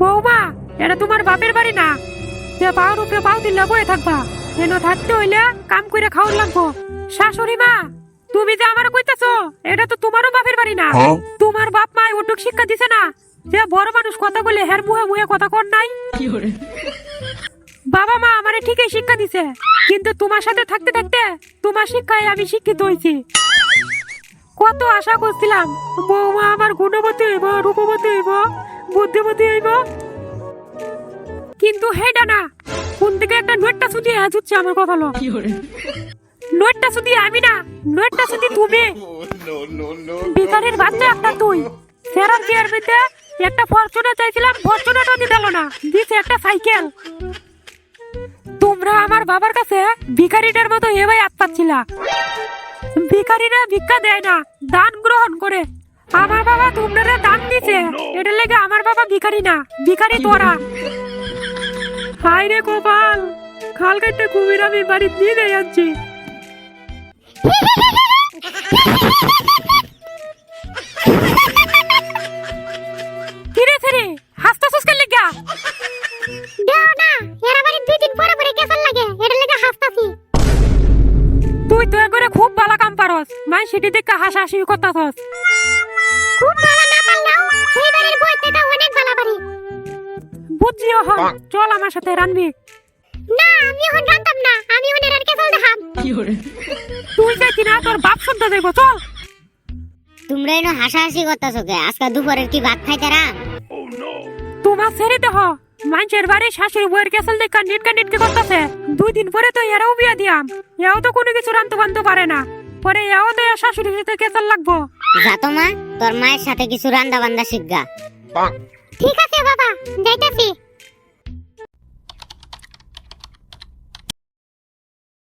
বৌমা এটা তোমার বাপের বাড়ি না? যে পাওয়ার উপরে পাও দিলে বয়ে থাকবা। যেন থাকতে হইলে কাম করে খাওয়ার লাগবো। শাশুড়ি মা তুমি যে আমার কইতাছো এটা তো তোমারও বাপের বাড়ি না। হ্যাঁ? তোমার বাপ মা ওটুক শিক্ষা দিছে না। যে বড় মানুষ কথা বলে হের মুহে মুহে কথা কর নাই। বাবা মা আমারে ঠিকই শিক্ষা দিছে কিন্তু তোমার সাথে থাকতে থাকতে তোমার শিক্ষায় আমি শিক্ষিত হয়েছি কত আশা করছিলাম বৌমা আমার গুণবতী হইব রূপবতী হইব। বুদ্ধিমতী হইব? কিন্তু হেডা না কোন থেকে একটা নোটটা শুধু আজ হচ্ছে আমার কপালো নোটটা শুধু আমি না নোটটা শুধু তুমি। বিকারের বাচ্চা একটা তুই। ফেরার বিয়ার মধ্যে একটা ফরচুনার চাইছিলাম ফরচুনারও দিতে দিল না দিছে একটা সাইকেল তোমরা আমার বাবার কাছে ভিখারিটার মতো এভাবে হাত পাচ্ছিলা ভিখারিরা ভিক্ষা দেয় না দান গ্রহণ করে। আমার বাবা তোমরা দান দিছে এটা লেগে আমার বাবা ভিখারি না ভিখারি তোরা। হাই রে গোপাল খাল কাটতে কুমির আমি বাড়ি দিয়ে দিয়ে যাচ্ছি। ফেরে লেগা? দেও না এর আবার দুই দিন পরে পরে কেসন লাগে এর লাগা হাসতাছি। তুই তো করে খুব পারস। মাই সেটি দেখে হাসাহাসি করতাছস। খুব ভালো না পারলেও সেই বাড়ির বইতেটা অনেক ভালো পারি চল আমার সাথে রানবি না আমি এখন না। আমি এখন এর কেসল দেখাম তুই যাইতি না তোর বাপ যাইব চল। তোমরা এনো হাসাহাসি করতেছো কে? আজকে দুপুরের কি ভাত খাইতারা তোমার ছেড়ে দেহ মানুষের বাড়ি শাশুড়ি বইয়ের কেসল দেখা নিটকা নিটকে করতেছে। দুই দিন পরে তো এরাও বিয়া দিয়াম। এও তো কোনো কিছু রানতে বানতে পারে না। পরে তো এর শাশুড়ির সাথে কেসল লাগবো? যাতো মা তোর মায়ের সাথে কিছু রান্দা বান্দা শিখগা ঠিক আছে বাবা যাইতাছি।